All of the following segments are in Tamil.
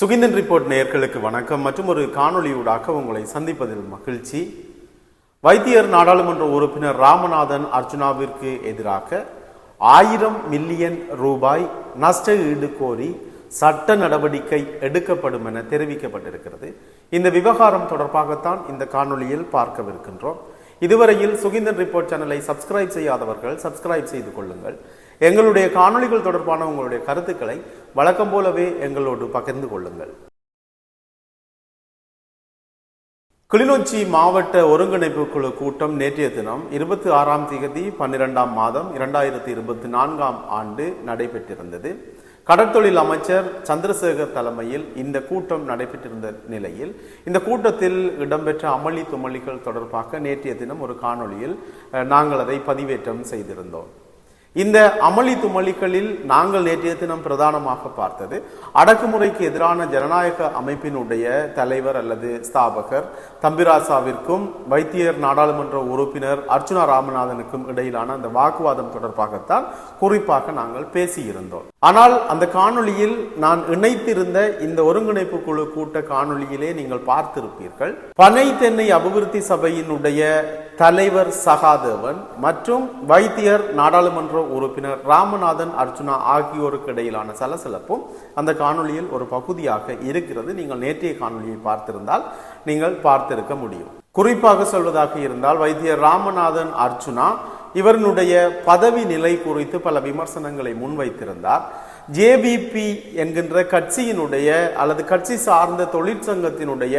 சுகிந்தன் ரிப்போர்ட் நேர்களுக்கு வணக்கம். மற்றும் ஒரு காணொலியூடாக உங்களை சந்திப்பதில் மகிழ்ச்சி. வைத்தியர் நாடாளுமன்ற உறுப்பினர் ராமநாதன் அர்ஜுனாவிற்கு எதிராக ஆயிரம் மில்லியன் ரூபாய் நஷ்ட ஈடு கோரி சட்ட நடவடிக்கை எடுக்கப்படும் என தெரிவிக்கப்பட்டிருக்கிறது. இந்த விவகாரம் தொடர்பாகத்தான் இந்த காணொலியில் பார்க்கவிருக்கின்றோம். இதுவரையில் சுகிந்தன் ரிப்போர்ட் சேனலை சப்ஸ்கிரைப் செய்யாதவர்கள் சப்ஸ்கிரைப் செய்து கொள்ளுங்கள். எங்களுடைய காணொளிகள் தொடர்பான உங்களுடைய கருத்துக்களை வழக்கம் போலவே எங்களோடு பகிர்ந்து கொள்ளுங்கள். கிளிநொச்சி மாவட்ட ஒருங்கிணைப்பு குழு கூட்டம் நேற்றைய தினம் இருபத்தி ஆறாம் தேதி பன்னிரெண்டாம் மாதம் இரண்டாயிரத்தி இருபத்தி நான்காம் ஆண்டு நடைபெற்றிருந்தது. கடற்தொழில் அமைச்சர் சந்திரசேகர் தலைமையில் இந்த கூட்டம் நடைபெற்றிருந்த நிலையில் இந்த கூட்டத்தில் இடம்பெற்ற அமளி துமளிகள் தொடர்பாக நேற்றைய தினம் ஒரு காணொளியில் நாங்கள் அதை பதிவேற்றம் செய்திருந்தோம். இந்த அமளி துமளிகளில் நாங்கள் நேற்றைய தினம் பிரதானமாக பார்த்தது. அடக்குமுறைக்கு எதிரான ஜனநாயக அமைப்பினுடைய தலைவர் அல்லது ஸ்தாபகர் தம்பிராசாவிற்கும் வைத்தியர் நாடாளுமன்ற உறுப்பினர் அர்ச்சுனா ராமநாதனுக்கும் இடையிலான அந்த வாக்குவாதம் தொடர்பாகத்தான் குறிப்பாக நாங்கள் பேசியிருந்தோம். ஆனால் அந்த காணொளியில் நான் இணைத்திருந்த இந்த ஒருங்கிணைப்பு குழு கூட்ட காணொளியிலே நீங்கள் பார்த்திருப்பீர்கள். பனை தென்னை அபிவிருத்தி சபையினுடைய தலைவர் சகாதேவன் மற்றும் வைத்தியர் நாடாளுமன்ற சட்டமன்ற உறுப்பினர் ராமநாதன் அர்ஜுனா ஆகியோருக்கு இடையிலான சலசலப்பும் அந்த காணொலியில் ஒரு பகுதியாக இருக்கிறது. நீங்கள் நேற்றைய காணொலியை பார்த்திருந்தால் நீங்கள் பார்த்திருக்க முடியும். குறிப்பாக சொல்வதாக இருந்தால் வைத்தியர் ராமநாதன் அர்ஜுனா இவருடைய பதவி நிலை குறித்து பல விமர்சனங்களை முன்வைத்திருந்தார். ஜேபிபி என்கின்ற கட்சியினுடைய அல்லது கட்சி சார்ந்த தொழிற்சங்கத்தினுடைய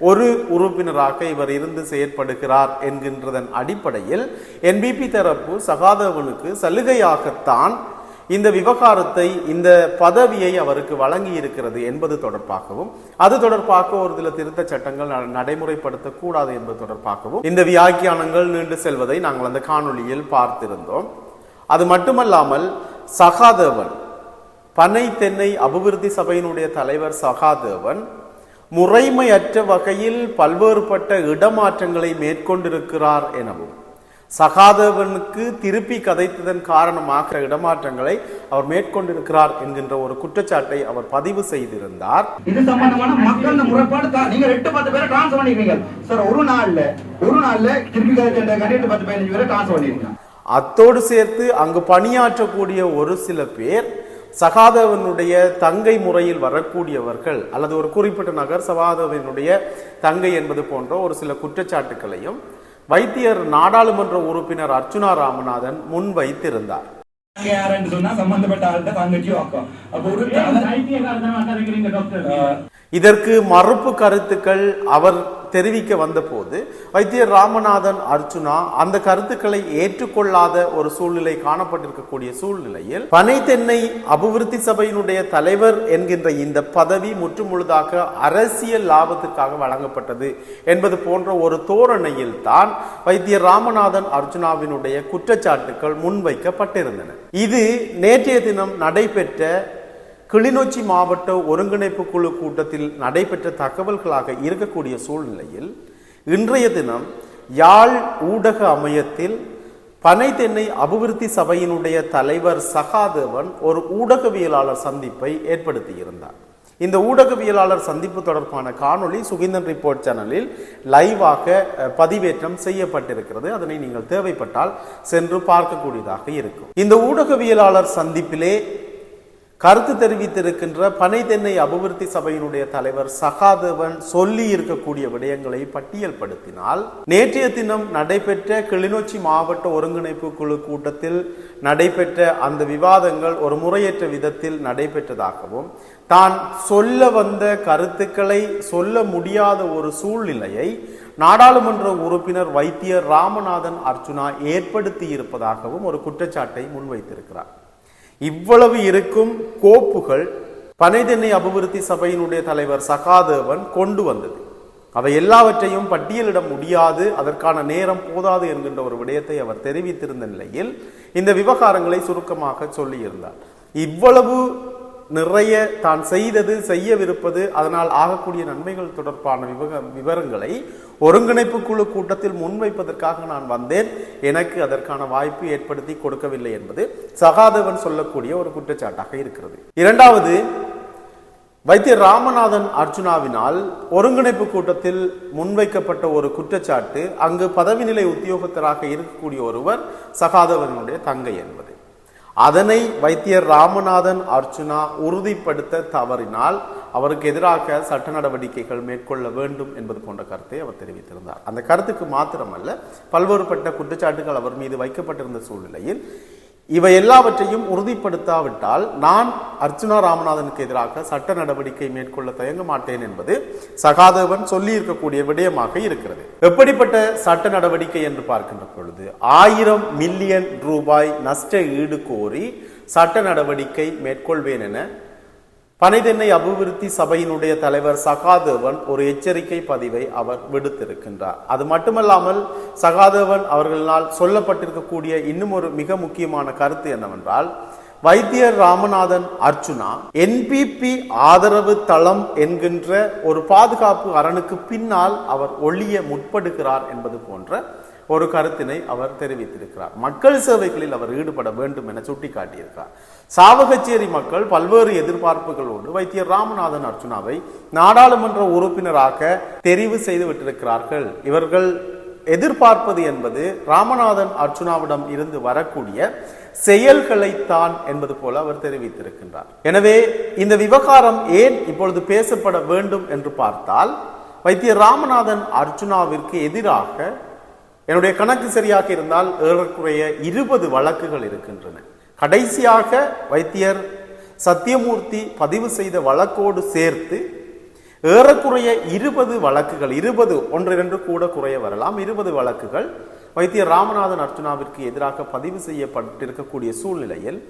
ஒரு உறுப்பினராக இவர் இருந்து செயற்படுகிறார் என்கின்றதன் அடிப்படையில் என்பிபி தரப்பு சகாதேவனுக்கு சலுகையாகத்தான் இந்த விவகாரத்தை இந்த பதவியை அவருக்கு வழங்கி இருக்கிறது என்பது தொடர்பாகவும் அது தொடர்பாக ஒரு சில திருத்த சட்டங்கள் நடைமுறைப்படுத்தக்கூடாது என்பது தொடர்பாகவும் இந்த வியாக்கியானங்கள் நீண்டு செல்வதை நாங்கள் அந்த காணொளியில் பார்த்திருந்தோம். அது மட்டுமல்லாமல் சகாதேவன் பனை தென்னை அபிவிருத்தி சபையினுடைய தலைவர் சகாதேவன் முறைமையற்ற வகையில் பல்வேறுபட்ட இடமாற்றங்களை மேற்கொண்டிருக்கிறார் எனவும் சகாதேவனுக்கு திருப்பி கதைத்ததன் காரணமாக இடமாற்றங்களை அவர் மேற்கொண்டிருக்கிறார் என்கின்ற ஒரு குற்றச்சாட்டை அவர் பதிவு செய்திருந்தார். இது சம்பந்தமான மக்கள் முறைப்பாடு நீங்க எட்டு பத்து பேரை டிரான்ஸ்ஃபர் பண்ணிருக்கீங்க. சார் ஒரு நாள்ல ஒரு நாள்ல திருப்பி கதை எட்டு பத்து பதினஞ்சு பேரை டிரான்ஸ்ஃபர் பண்ணிருக்கீங்க. அத்தோடு சேர்த்து அங்கு பணியாற்றக்கூடிய ஒரு சில பேர் சகாதேவனுடைய தங்கை முறையில் வரக்கூடியவர்கள் அல்லது ஒரு குறிப்பிட்ட நகர் சகாதேவனுடைய தங்கை என்பது போன்ற ஒரு சில குற்றச்சாட்டுகளையும் வைத்தியர் நாடாளுமன்ற உறுப்பினர் அர்ச்சுனா ராமநாதன் ஒரு அஹ், இதற்கு மறுப்பு கருத்துக்கள் அவர் தெரிவிக்க வந்தபோது வைத்தியர் ராமநாதன் அர்ஜுனா அந்த கருத்துக்களை ஏற்றுக்கொள்ளாத ஒரு சூழ்நிலை காணப்பட்டிருக்கக்கூடிய சூழ்நிலையில் பனை தென்னை அபிவிருத்தி சபையினுடைய தலைவர் என்கின்ற இந்த பதவி முற்றுமுழுதாக அரசியல் லாபத்திற்காக வழங்கப்பட்டது என்பது போன்ற ஒரு தோரணையில் தான் வைத்தியர் ராமநாதன் அர்ஜுனாவினுடைய குற்றச்சாட்டுகள் முன்வைக்கப்பட்டிருந்தன. இது நேற்றைய தினம் நடைபெற்ற கிளிநொச்சி மாவட்ட ஒருங்கிணைப்பு குழு கூட்டத்தில் நடைபெற்ற தகவல்களாக இருக்கக்கூடிய சூழ்நிலையில் இன்றைய தினம் யாழ் ஊடக அமையத்தில் பனை தென்னை அபிவிருத்தி சபையினுடைய தலைவர் சகாதேவன் ஒரு ஊடகவியலாளர் சந்திப்பை ஏற்படுத்தியிருந்தார். இந்த ஊடகவியலாளர் சந்திப்பு தொடர்பான காணொளி சுகிந்தன் ரிப்போர்ட் சேனலில் லைவாக பதிவேற்றம் செய்யப்பட்டிருக்கிறது. அதனை நீங்கள் தேவைப்பட்டால் சென்று பார்க்கக்கூடியதாக இருக்கும். இந்த ஊடகவியலாளர் சந்திப்பிலே கருத்து தெரிவித்திருக்கின்ற பனை தென்னை அபிவிருத்தி சபையினுடைய தலைவர் சகாதேவன் சொல்லி இருக்கக்கூடிய விடயங்களை பட்டியல்படுத்தினால் நேற்றைய தினம் நடைபெற்ற கிளிநொச்சி மாவட்ட ஒருங்கிணைப்பு குழு கூட்டத்தில் நடைபெற்ற அந்த விவாதங்கள் ஒரு முறையற்ற விதத்தில் நடைபெற்றதாகவும் தான் சொல்ல வந்த கருத்துக்களை சொல்ல முடியாத ஒரு சூழ்நிலையை நாடாளுமன்ற உறுப்பினர் வைத்தியர் ராமநாதன் அர்ச்சுனா ஏற்படுத்தி இருப்பதாகவும் ஒரு குற்றச்சாட்டை முன்வைத்திருக்கிறார். இவ்வளவு இருக்கும் கோப்புகள் பனைதென்னை அபிவிருத்தி சபையினுடைய தலைவர் சகாதேவன் கொண்டு வந்தது. அவை எல்லாவற்றையும் பட்டியலிட முடியாது அதற்கான நேரம் போதாது என்கின்ற ஒரு விடயத்தை அவர் தெரிவித்திருந்த நிலையில் இந்த விவகாரங்களை சுருக்கமாக சொல்லியிருந்தார். இவ்வளவு நிறைய தான் செய்தது செய்யவிருப்பது அதனால் ஆகக்கூடிய நன்மைகள் தொடர்பான விவக விவரங்களை ஒருங்கிணைப்பு குழு கூட்டத்தில் முன்வைப்பதற்காக நான் வந்தேன். எனக்கு அதற்கான வாய்ப்பு ஏற்படுத்தி கொடுக்கவில்லை என்பது சகாதேவன் சொல்லக்கூடிய ஒரு குற்றச்சாட்டாக இருக்கிறது. இரண்டாவது வைத்திய ராமநாதன் அர்ஜுனாவினால் ஒருங்கிணைப்பு கூட்டத்தில் முன்வைக்கப்பட்ட ஒரு குற்றச்சாட்டு அங்கு பதவி நிலை உத்தியோகத்தராக இருக்கக்கூடிய ஒருவர் சகாதவனுடைய தங்கை என்பது. அதனை வைத்தியர் ராமநாதன் அர்ச்சுனா உறுதிப்படுத்த தவறினால் அவருக்கு எதிராக சட்ட நடவடிக்கைகள் மேற்கொள்ள வேண்டும் என்பது போன்ற கருத்தை அவர் தெரிவித்திருந்தார். அந்த கருத்துக்கு மாத்திரமல்ல பல்வேறுபட்ட குற்றச்சாட்டுகள் அவர் மீது வைக்கப்பட்டிருந்த சூழ்நிலையில் இவை எல்லாவற்றையும் உறுதிப்படுத்தாவிட்டால் நான் அர்ச்சுனா ராமநாதனுக்கு எதிராக சட்ட நடவடிக்கை மேற்கொள்ள தயங்க மாட்டேன் என்பது சகாதேவன் சொல்லி இருக்கக்கூடிய விடயமாக இருக்கிறது. எப்படிப்பட்ட சட்ட நடவடிக்கை என்று பார்க்கின்ற பொழுது ஆயிரம் மில்லியன் ரூபாய் நஷ்ட ஈடு கோரி சட்ட நடவடிக்கை மேற்கொள்வேன் என பனைதென்னை அபிவிருத்தி சபையினுடைய தலைவர் சகாதேவன் ஒரு எச்சரிக்கை பதிவை அவர் விடுத்திருக்கின்றார். அது மட்டுமல்லாமல் சகாதேவன் அவர்களால் சொல்லப்பட்டிருக்கக்கூடிய இன்னும் ஒரு மிக முக்கியமான கருத்து என்னவென்றால் வைத்தியர் ராமநாதன் அர்ச்சுனா என்பிபி ஆதரவு தளம் என்கின்ற ஒரு பாதுகாப்பு அரணுக்கு பின்னால் அவர் ஒளிய முற்படுகிறார் என்பது போன்ற ஒரு கருத்தினை அவர் தெரிவித்திருக்கிறார். மக்கள் சேவைகளில் அவர் ஈடுபட வேண்டும் என சுட்டிக்காட்டியிருக்கிறார். சாவகச்சேரி மக்கள் பல்வேறு எதிர்பார்ப்புகளோடு வைத்தியர் ராமநாதன் அர்ச்சுனாவை நாடாளுமன்ற உறுப்பினராக தெரிவு செய்து விட்டிருக்கிறார்கள் இவர்கள் எதிர்பார்ப்பது என்பது ராமநாதன் அர்ச்சுனாவிடம் இருந்து வரக்கூடிய செயல்களைத்தான் என்பது போல அவர் தெரிவித்திருக்கின்றார். எனவே இந்த விவகாரம் ஏன் இப்பொழுது பேசப்பட வேண்டும் என்று பார்த்தால் வைத்திய ராமநாதன் அர்ச்சுனாவிற்கு எதிராக என்னுடைய கணக்கு சரியாக இருந்தால் ஏறக்குறைய இருபது வழக்குகள் இருக்கின்றன. கடைசியாக வைத்தியர் சத்தியமூர்த்தி பதிவு செய்த வழக்கோடு சேர்த்து ஏறக்குறைய இருபது வழக்குகள் இருபது ஒன்று இரண்டு கூட குறைய வரலாம். இருபது வழக்குகள் வைத்தியர் ராமநாதன் அர்ச்சுனாவிற்கு எதிராக பதிவு செய்யப்பட்டிருக்கக்கூடிய சூழ்நிலையில்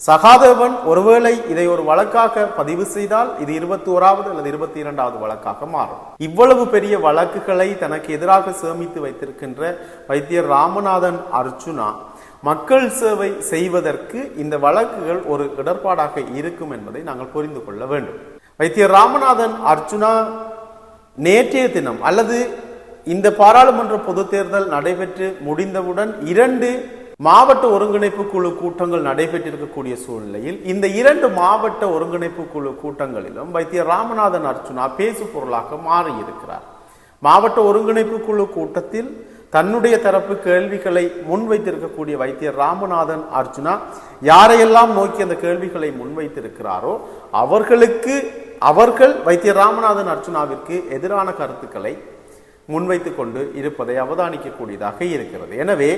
சகாதேவன் ஒருவேளை இதை ஒரு வழக்காக பதிவு செய்தால் இது இருபத்தி ஓராவது அல்லது இருபத்தி இரண்டாவது வழக்காக மாறும். இவ்வளவு பெரிய வழக்குகளை தனக்கு எதிராக சேமித்து வைத்திருக்கின்ற வைத்தியர் ராமநாதன் அர்ச்சுனா மக்கள் சேவை செய்வதற்கு இந்த வழக்குகள் ஒரு இடர்பாடாக இருக்கும் என்பதை நாங்கள் புரிந்து கொள்ள வேண்டும். வைத்தியர் ராமநாதன் அர்ச்சுனா நேற்றைய தினம் அல்லது இந்த பாராளுமன்ற பொதுத் தேர்தல் நடைபெற்று முடிந்தவுடன் இரண்டு மாவட்ட ஒருங்கிணைப்பு குழு கூட்டங்கள் நடைபெற்றிருக்கக்கூடிய சூழ்நிலையில் இந்த இரண்டு மாவட்ட ஒருங்கிணைப்பு குழு கூட்டங்களிலும் வைத்தியர் ராமநாதன் அர்ச்சுனா பேசு பொருளாக மாறியிருக்கிறார். மாவட்ட ஒருங்கிணைப்பு குழு கூட்டத்தில் தன்னுடைய தரப்பு கேள்விகளை முன்வைத்திருக்கக்கூடிய வைத்தியர் ராமநாதன் அர்ச்சுனா யாரையெல்லாம் நோக்கி அந்த கேள்விகளை முன்வைத்திருக்கிறாரோ அவர்களுக்கு அவர்கள் வைத்தியர் ராமநாதன் அர்ச்சுனாவிற்கு எதிரான கருத்துக்களை முன்வைத்து கொண்டு இருப்பதை அவதானிக்கக்கூடியதாக இருக்கிறது. எனவே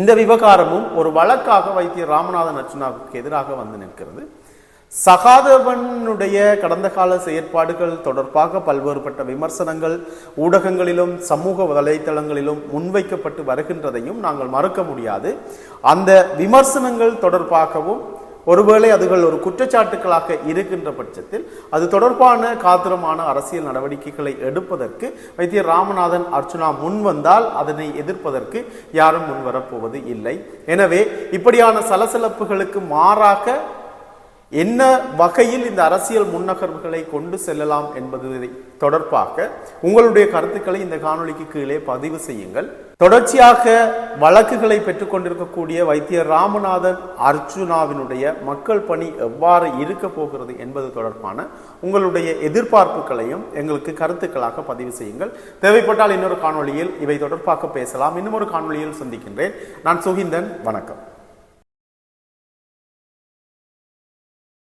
இந்த விவகாரமும் ஒரு வழக்காக வைத்திய ராமநாதன் அர்ச்சுனாவுக்கு எதிராக வந்து நிற்கிறது. சகாதவனுடைய கடந்த கால செயற்பாடுகள் தொடர்பாக பல்வேறுபட்ட விமர்சனங்கள் ஊடகங்களிலும் சமூக வலைத்தளங்களிலும் முன்வைக்கப்பட்டு வருகின்றதையும் நாங்கள் மறுக்க முடியாது. அந்த விமர்சனங்கள் தொடர்பாகவும் ஒருவேளை அதுகள் ஒரு குற்றச்சாட்டுகளாக இருக்கின்ற பட்சத்தில் அது தொடர்பான காத்திரமான அரசியல் நடவடிக்கைகளை எடுப்பதற்கு வைத்திய ராமநாதன் அர்ச்சுனா முன் வந்தால் அதனை எதிர்ப்பதற்கு யாரும் முன்வரப்போவது இல்லை. எனவே இப்படியான சலசலப்புகளுக்கு மாறாக என்ன வகையில் இந்த அரசியல் முன்னகர்வுகளை கொண்டு செல்லலாம் என்பது தொடர்பாக உங்களுடைய கருத்துக்களை இந்த காணொளிக்கு கீழே பதிவு செய்யுங்கள். தொடர்ச்சியாக வழக்குகளை பெற்றுக்கொண்டிருக்கக்கூடிய வைத்தியர் ராமநாதன் அர்ஜுனாவினுடைய மக்கள் பணி எவ்வாறு இருக்க போகிறது என்பது தொடர்பான உங்களுடைய எதிர்பார்ப்புகளையும் எங்களுக்கு கருத்துக்களாக பதிவு செய்யுங்கள். தேவைப்பட்டால் இன்னொரு காணொளியில் இவை தொடர்பாக பேசலாம். இன்னும் ஒரு காணொளியில் சந்திக்கின்றேன். நான் சுகிந்தன். வணக்கம்.